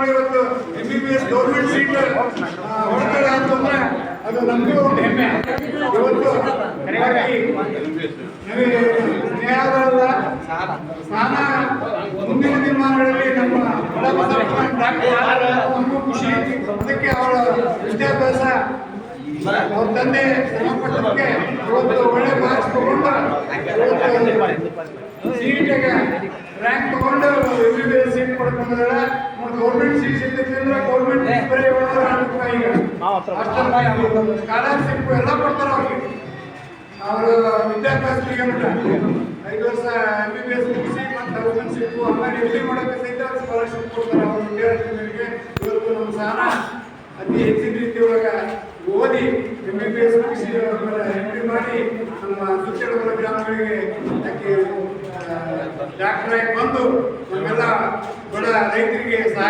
ಮಗಳು ಇವತ್ತು M B B S government seat ಹೊರಗಡೆ ಅಂತಂದ್ರೆ ಅದು ನಮಗೂ ಒಂದು ಹೆಮ್ಮೆ. ಇವತ್ತು ನ್ಯಾಯಾಲಯದ ಸ್ನಾನ ಮುಂದಿನ ದಿನಮಾನಗಳಲ್ಲಿ ನಮ್ಮ ನಮಗೂ ಖುಷಿ ಅದಕ್ಕೆ ಅವಳ ವಿದ್ಯಾಭ್ಯಾಸ ಅವ್ರ ತಂದೆ ಶ್ರಮಪಟ್ಟದಕ್ಕೆ ಇವತ್ತು ಒಳ್ಳೆ ಮಾರ್ಕ್ಸ್ ತಗೊಂಡು ಸೀಟಿಗೆ ರ್ಯಾಂಕ್ ತಗೊಂಡು M B B S seat ಪಡ್ಕೊಂಡಿದ್ದಾಳೆ ಮತ್ತು ಗೌರ್ಮೆಂಟ್ ಅಂದ್ರೆ ಗೌರ್ಮೆಂಟ್ ಈಗ ಸ್ಕಾಲರ್ಶಿಪ್ ಎಲ್ಲ ಕೊಡ್ತಾರೆ ಅವ್ರಿಗೆ ಅವರು ವಿದ್ಯಾಭ್ಯಾಸಕ್ಕೆ ಮಟ್ಟ ಐದು ವರ್ಷ ಎಂ ಬಿ ಬಿ ಎಸ್ ಮುಗಿಸಿ ಮತ್ತು ಗೌರ್ಮೆನ್ಶಿಪ್ ಆಮೇಲೆ ಎಲ್ಲಿ ಮಾಡೋಕ್ಕೆ ಸಹಿತ ಸ್ಕಾಲರ್ಶಿಪ್ ಕೊಡ್ತಾರೆ ಅವ್ರ ವಿದ್ಯಾರ್ಥಿಗಳಿಗೆ ಇವತ್ತು ನಮ್ಮ ಸಹನ ಅತಿ ಹೆಚ್ಚಿನ ರೀತಿ ಒಳಗೆ ಓದಿ ಎಂ ಬಿ ಬಿ ಎಸ್ ಮುಗಿಸಿ ಎಂ ಡಿ ಮಾಡಿ ನಮ್ಮ ಸುತ್ತಲ ಗ್ರಾಮಗಳಿಗೆ ಅದಕ್ಕೆ ಡಾಕ್ಟರ್ ಆಗಿ ಬಂದು ನಮ್ಮೆಲ್ಲ ಬಡ ರೈತರಿಗೆ ಸಹಾಯ